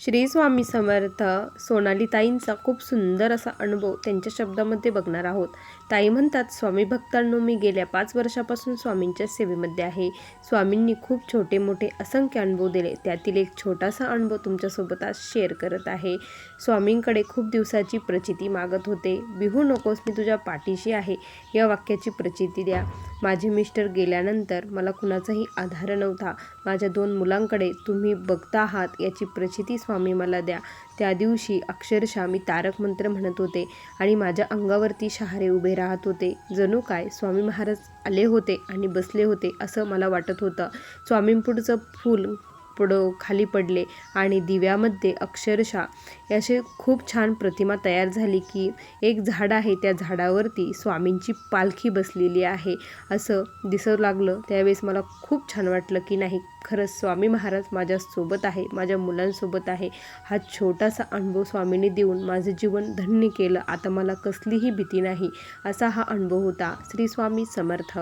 श्री स्वामी समर्थ सोनाली ताईंचा खूप सुंदर असा अनुभव त्यांच्या शब्दामध्ये बघणार आहोत. ताई म्हणतात स्वामी भक्तांनो मी गेल्या पाच वर्षापासून स्वामींच्या सेवेमध्ये आहे. स्वामींनी खूप छोटे मोठे असंख्य अनुभव दिले. त्यातील एक छोटासा अनुभव तुमच्यासोबत आज शेअर करत आहे. स्वामींकडे खूप दिवसाची प्रचिती मागत होते. बिहू नकोस मी तुझ्या पाठीशी आहे. या वाक्याची प्रचिती द्या. माझे मिस्टर गेल्यानंतर मला कुणाचाही आधार नव्हता. माझ्या दोन मुलांकडे तुम्ही बघता आहात याची प्रचिती स्वामी मला द्या. त्या दिवशी अक्षरशः मी तारक मंत्र म्हणत होते आणि माझ्या अंगावरती शहारे उभे राहत होते. जणू काय स्वामी महाराज आले होते आणि बसले होते असं मला वाटत होतं. स्वामींपुढचं फूल पुढं खाली पडले आणि दिव्यामध्ये अक्षरशः असे खूप छान प्रतिमा तयार झाली की एक झाड आहे त्या झाडावरती स्वामींची पालखी बसलेली आहे असं दिसू लागलं. त्यावेळेस मला खूप छान वाटलं की नाही खरंच स्वामी महाराज माझ्यासोबत आहे माझ्या मुलांसोबत आहे. हा छोटासा अनुभव स्वामींनी देऊन माझं जीवन धन्य केलं. आता मला कसलीही भीती नाही. असा हा अनुभव होता. श्री स्वामी समर्थ.